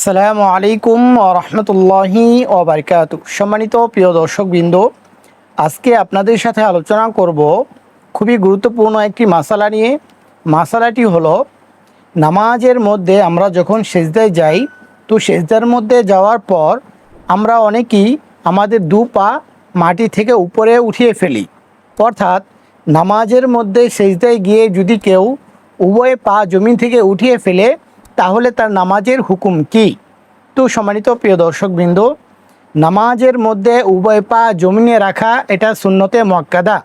সালামু আলাইকুম রহমতুল্লাহি ওবরকাত সম্মানিত প্রিয় দর্শকবৃন্দ, আজকে আপনাদের সাথে আলোচনা করব খুবই গুরুত্বপূর্ণ একটি মাসালা নিয়ে। মাসালাটি হলো, নামাজের মধ্যে আমরা যখন সেজদায় যাই, তো সেজদার মধ্যে যাওয়ার পর আমরা অনেকেই আমাদের দু পা মাটি থেকে উপরে উঠিয়ে ফেলি। অর্থাৎ নামাজের মধ্যে সেজদায় গিয়ে যদি কেউ উভয় পা জমিন থেকে উঠিয়ে ফেলে তাহলে তার নামাজের হুকুম কি? তো সম্মানিত প্রিয় দর্শকবৃন্দ, নামাজের মধ্যে উভয় পা জমিনে রাখা এটা শূন্যতে মক্কাদা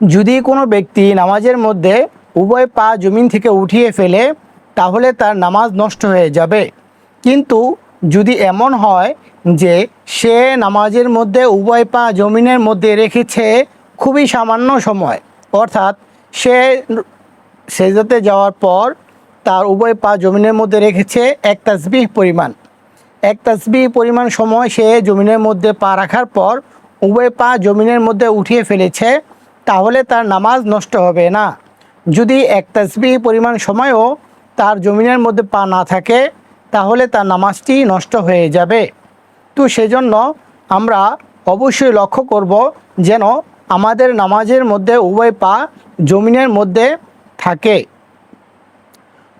যদি কোনো ব্যক্তি নামাজের মধ্যে উভয় পা জমিন থেকে উঠিয়ে ফেলে, তাহলে তার নামাজ নষ্ট হয়ে যাবে। কিন্তু যদি এমন হয় যে সে নামাজের মধ্যে উভয় পা জমিনের মধ্যে রেখেছে, খুবই সামান্য সময়, অর্থাৎ সে সেজাতে যাওয়ার পর তার উভয় পা জমিনের মধ্যে রেখেছে এক তাসবিহ পরিমাণ। এক তাসবিহ পরিমাণ সময় সে জমিনের মধ্যে পা রাখার পর উভয় পা জমিনের মধ্যে উঠিয়ে ফেলেছে, তাহলে তার নামাজ নষ্ট হবে না। যদি এক তাসবিহ পরিমাণ সময়ও তার জমিনের মধ্যে পা না থাকে, তাহলে তার নামাজটি নষ্ট হয়ে যাবে। তো সেজন্য আমরা অবশ্যই লক্ষ্য করব যেন আমাদের নামাজের মধ্যে উভয় পা জমিনের মধ্যে থাকে।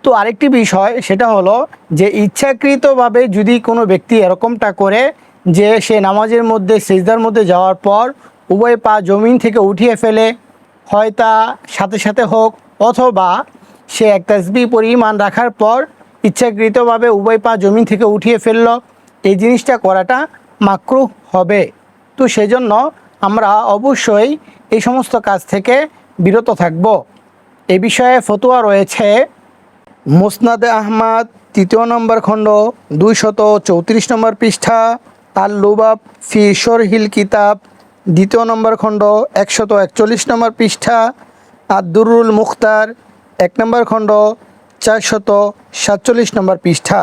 তো আরেকটি বিষয়, সেটা হলো যে ইচ্ছাকৃতভাবে যদি কোনো ব্যক্তি এরকমটা করে যে সে নামাজের মধ্যে, সেজদার মধ্যে যাওয়ার পর উভয় পা জমিন থেকে উঠিয়ে ফেলে, হয় তা সাথে সাথে হোক, অথবা সে এক তাসবি পরিমাণ রাখার পর ইচ্ছাকৃতভাবে উভয় পা জমিন থেকে উঠিয়ে ফেলল, এই জিনিসটা করাটা মাকরু হবে। তো সেজন্য আমরা অবশ্যই এই সমস্ত কাজ থেকে বিরত থাকব। এ বিষয়ে ফতোয়া রয়েছে মুসনাদে আহমাদ, তৃতীয় নম্বর খণ্ড, দুইশত চৌত্রিশ নম্বর পৃষ্ঠা আল লুবাব ফি শরহিল কিতাব, দ্বিতীয় নম্বর খণ্ড, একশত একচল্লিশ নম্বর পৃষ্ঠা আদুরুল মুখতার, এক নম্বর খণ্ড, চারশত সাতচল্লিশ নম্বর পৃষ্ঠা।